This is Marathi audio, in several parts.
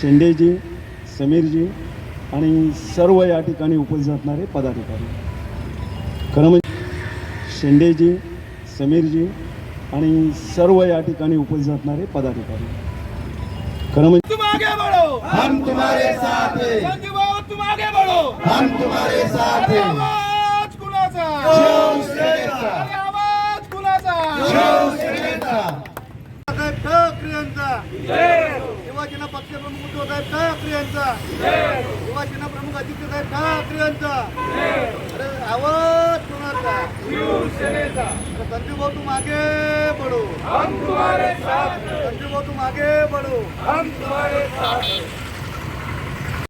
शेंडेजी समीरजी आणि सर्व या ठिकाणी उपस्थित असणारे पदाधिकारी. खरं म्हणजे शेंडेजी समीरजी आणि सर्व या ठिकाणी उपस्थित असणारे पदाधिकारी. खरं म्हणजे तुम आगे बढ़ो! हम तुम्हारे साथ हैं। संजू भाऊ तुम आगे बढ़ो! हम तुम्हारे साथ अरे हैं आवाज कुणाचा जय श्रीराम. अरे आवाज कुणाचा जय श्रीराम. साहेब ठाकरे यांचा शिवसेना पक्षप्रमुख उद्धवसाहेब ठाकरे यांचा. शिवसेना प्रमुख आदित्यसाहेब ठाकरे यांचा. अरे आवाज कुणाचा? संजू भाऊ तुम आगे बढ़ो हम तुम्हारे साथ संजू भाऊ तुम आगे बढ़ो हम तुम्हारे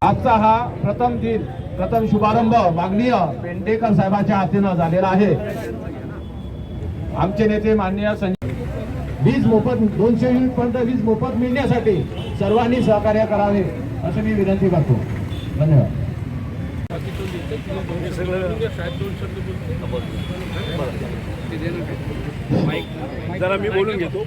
आजचा हा प्रथम दिन प्रथम शुभारंभ मागणीय पेंडेकर साहेबांच्या हातीनं झालेला आहे. आमचे नेते माननीय संजय वीज मोफत दोनशे युनिट पर्यंत वीज मोफत मिळण्यासाठी सर्वांनी सहकार्य करावे असं मी विनंती करतो. धन्यवाद. जरा मी बोलून घेतो.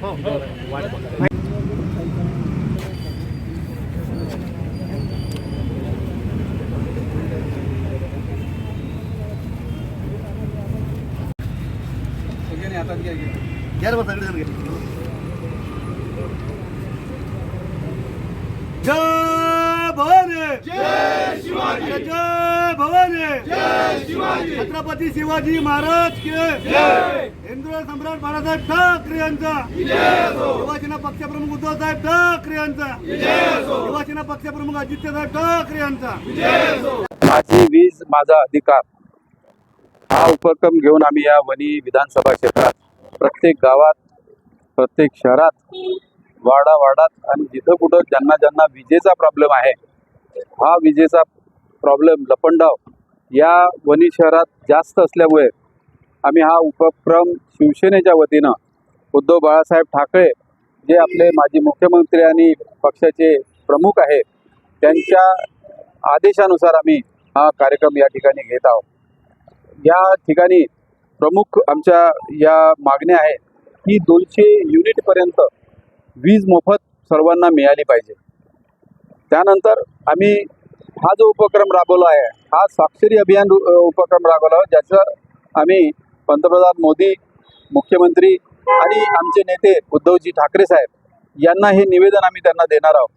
जय भवानी. जय शिवाजी. जय भवानी. जय शिवाजी. छत्रपती शिवाजी महाराज के हिंदू सम्राट बाळासाहेब ठाकरे यांचा. शिवसेना पक्षप्रमुख उद्धवसाहेब ठाकरे यांचा. शिवसेना पक्षप्रमुख आदित्यसाहेब ठाकरे यांचा. माझी वीज माझा अधिकार हा उपक्रम घेऊन आम्ही या वनी विधानसभा क्षेत्रात प्रत्येक गावात प्रत्येक शहरात वाडा वाडात आणि जिथं कुठं ज्यांना ज्यांना विजेचा प्रॉब्लेम आहे हा विजेचा प्रॉब्लेम लपंडाव या वनी शहरात जास्त असल्यामुळे आम्ही हा उपक्रम शिवसेनेच्या वतीनं उद्धव बाळासाहेब ठाकरे जे आपले माजी मुख्यमंत्री आणि पक्षाचे प्रमुख आहे त्यांच्या आदेशानुसार आम्ही हा कार्यक्रम या ठिकाणी घेत आहोत. या ठिकाणी प्रमुख आमच्या या मागण्या आहेत की दोनशे युनिटपर्यंत वीज मोफत सर्वांना मिळाली पाहिजे. त्यानंतर आम्ही हा जो उपक्रम राबवला आहे हा साक्षरी अभियान उपक्रम राबवला ज्याचं आम्ही पंतप्रधान मोदी मुख्यमंत्री आणि आमचे नेते उद्धवजी ठाकरे साहेब यांना हे निवेदन आम्ही त्यांना देणार आहोत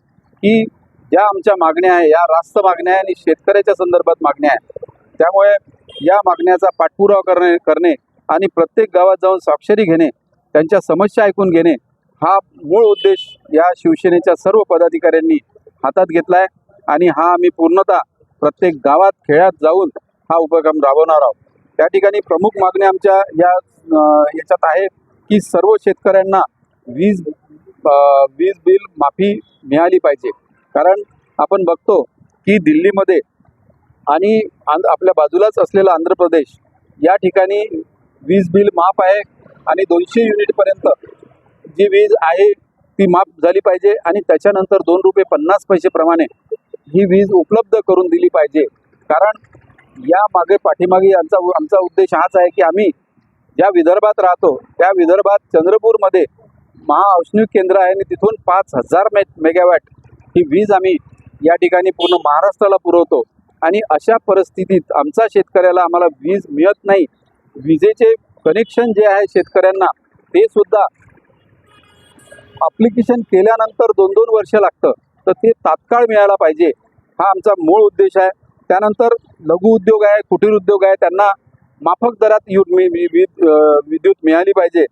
की ज्या आमच्या मागण्या आहे या रास्त मागण्या आहे आणि शेतकऱ्याच्या संदर्भात मागण्या आहे त्यामुळे या मागण्याचा पाठपुरावा करणे करणे आणि प्रत्येक गावात जाऊन स्वाक्षरी घेणे त्यांच्या समस्या ऐकून घेणे हा मूळ उद्देश या शिवसेनेच्या सर्व पदाधिकाऱ्यांनी हातात घेतला आहे आणि हा आम्ही पूर्णतः प्रत्येक गावात खेळात जाऊन हा उपक्रम राबवणार आहोत. त्या ठिकाणी प्रमुख मागण्या आमच्या या याच्यात आहे की सर्व शेतकऱ्यांना वीज वीज बिल माफी मिळाली पाहिजे. कारण आपण बघतो की दिल्लीमध्ये आणि आंध आपल्या बाजूलाच असलेला आंध्र प्रदेश या ठिकाणी वीज बिल माफ आहे आणि दोनशे युनिटपर्यंत जी वीज आहे ती माफ झाली पाहिजे आणि त्याच्यानंतर दोन रुपये पन्नास पैसेप्रमाणे ही वीज उपलब्ध करून दिली पाहिजे. कारण या मागे पाठीमागे आमचा आमचा उद्देश हाच आहे की आम्ही ज्या विदर्भात राहतो त्या विदर्भात चंद्रपूरमध्ये महाऔष्णिक केंद्र आहे आणि तिथून पाच हजार मे मेगावॅट ही वीज आम्ही या ठिकाणी पूर्ण महाराष्ट्राला पुरवतो. आणि अशा परिस्थितीत आमचा शेतकऱ्याला आम्हाला वीज मिळत नाही. विजेचे कनेक्शन जे आहे शेतकऱ्यांना ते सुद्धा अप्लिकेशन केल्यानंतर दोन दोन वर्ष लागतं. तर ते तात्काळ मिळायला पाहिजे. हा आमचा मूळ उद्देश आहे. त्यानंतर लघु उद्योग आहे कुटीर उद्योग आहे. त्यांना माफक दरात यु विद्युत मिळाली पाहिजे.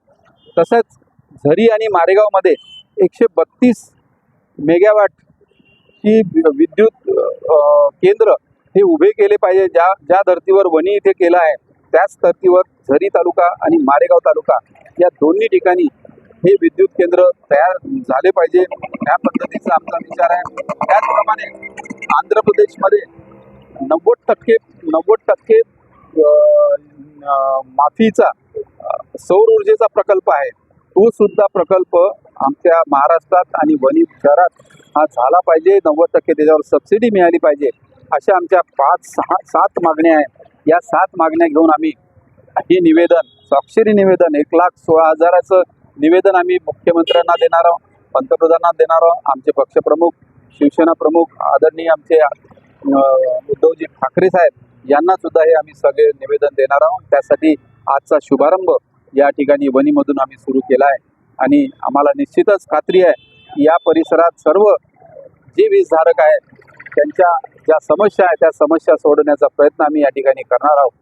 तसंच झरी आणि मारेगावमध्ये एकशे बत्तीस मेगावॅट ही विद्युत केंद्र हे उभे केले पाहिजे. ज्या ज्या धर्तीवर वणी इथे केलं आहे त्याच धर्तीवर झरी तालुका आणि मारेगाव तालुका या दोन्ही ठिकाणी हे विद्युत केंद्र तयार झाले पाहिजे. या पद्धतीचा आमचा विचार आहे. त्याचप्रमाणे आंध्र प्रदेशमध्ये नव्वद टक्के नव्वद टक्के माफीचा सौर ऊर्जेचा प्रकल्प आहे. तो सुद्धा प्रकल्प आमच्या महाराष्ट्रात आणि वणी शहरात हा झाला पाहिजे. नव्वद टक्के त्याच्यावर सबसिडी मिळाली पाहिजे. अशा आमच्या पाच सहा सात मागण्या आहेत. या सात मागण्या घेऊन आम्ही हे निवेदन स्वाक्षरी निवेदन एक लाख सोळा हजाराचं निवेदन आम्ही मुख्यमंत्र्यांना देणार आहोत पंतप्रधानांना देणार आहोत आमचे पक्षप्रमुख शिवसेना प्रमुख आदरणीय आमचे उद्धवजी ठाकरे साहेब यांना सुद्धा हे आम्ही सगळे निवेदन देणार आहोत. त्यासाठी आजचा शुभारंभ या ठिकाणी वणीमधून आम्ही सुरू केला आहे. आणि आम्हाला निश्चितच खात्री आहे या परिसरात सर्व जे वीजधारक आहेत त्यांच्या ज्या समस्या आहेत त्या समस्या सोडवण्याचा प्रयत्न आम्ही या ठिकाणी करणार आहोत.